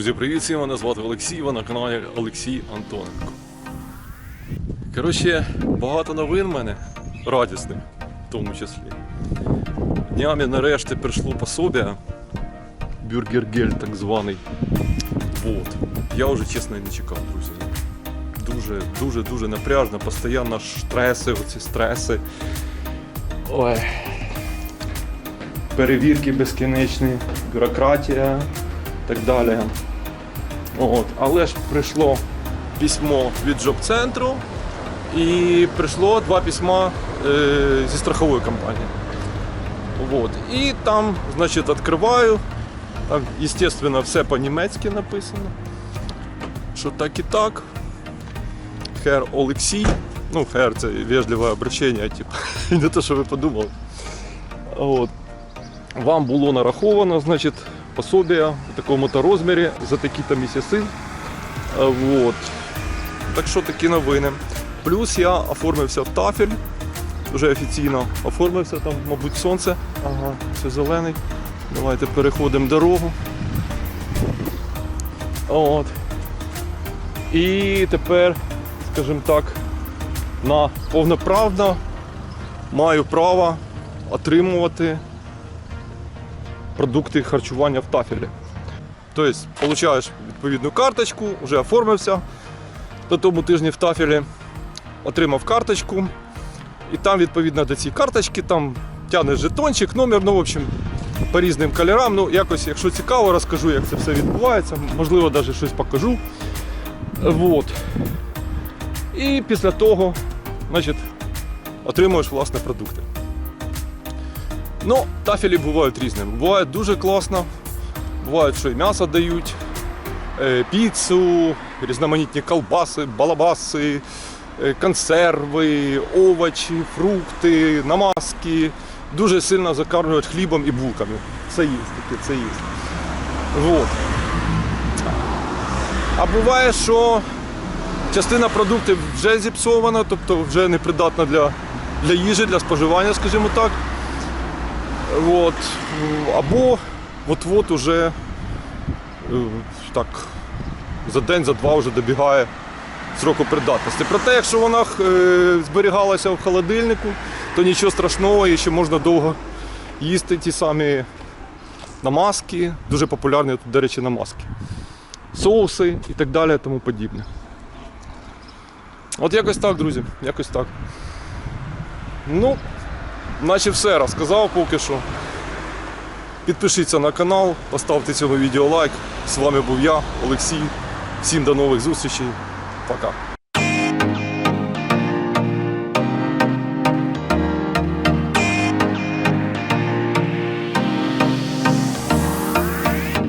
Друзі, привіт всім! Мене звати Олексій, ви на каналі Олексій Антоненко. Коротше, багато новин в мене радісних, в тому числі. Днями нарешті прийшло пособие, бюргергель так званий. Вот. Я вже чесно не чекав, друзі. Дуже, дуже, дуже напряжно, постійно штреси, оці стреси. Ой. Перевірки безкінечні, бюрократія і так далі. От. Але ж прийшло письмо від джоб-центру і прийшло два письма е, зі страхової компанії. Вот. І там, значить, відкриваю. Там, естественно, все по-німецьки написано. Що так і так. Хер Олексій. Ну, хер це вежливе обращення, типу. не те, що ви подумали. От. Вам було нараховано, значить, пособие в такому-то розмірі за такі-то місяці. Вот. Так що такі новини. Плюс я оформився в тафель. Вже офіційно оформився там, мабуть, сонце. Ага, все зелений. Давайте переходимо дорогу. От. І тепер, скажімо так, на повноправно маю право отримувати продукти харчування в тафелі. Тобто, получаєш відповідну карточку, вже оформився на тому тижні в тафелі, отримав карточку, і там, відповідно до цієї карточки, там тягнеш жетончик, номер, ну, в общем, по різним кольорам. Ну, якось, якщо цікаво, розкажу, як це все відбувається. Можливо, навіть щось покажу. Вот. І після того, значить, отримуєш власне продукти. Ну, тафелі бувають різними. Буває дуже класно. Бувають, що і м'ясо дають, е, піцу, різноманітні колбаси, балабаси, е, консерви, овочі, фрукти, намазки. Дуже сильно закармлюють хлібом і булками. Це є таке, це є. Вот. А буває, що частина продуктів вже зіпсована, тобто вже не придатна для, для їжі, для споживання, скажімо так. От. Або от-от уже е, так, за день, за два вже добігає сроку придатності. Проте, якщо вона е, зберігалася в холодильнику, то нічого страшного, і ще можна довго їсти ті самі намазки, дуже популярні тут, до речі, намазки, соуси і так далі, тому подібне. От якось так, друзі, якось так. Ну, наче все розказав поки що. Підпишіться на канал, поставте цьому відео лайк. З вами був я, Олексій. Всім до нових зустрічей. Пока.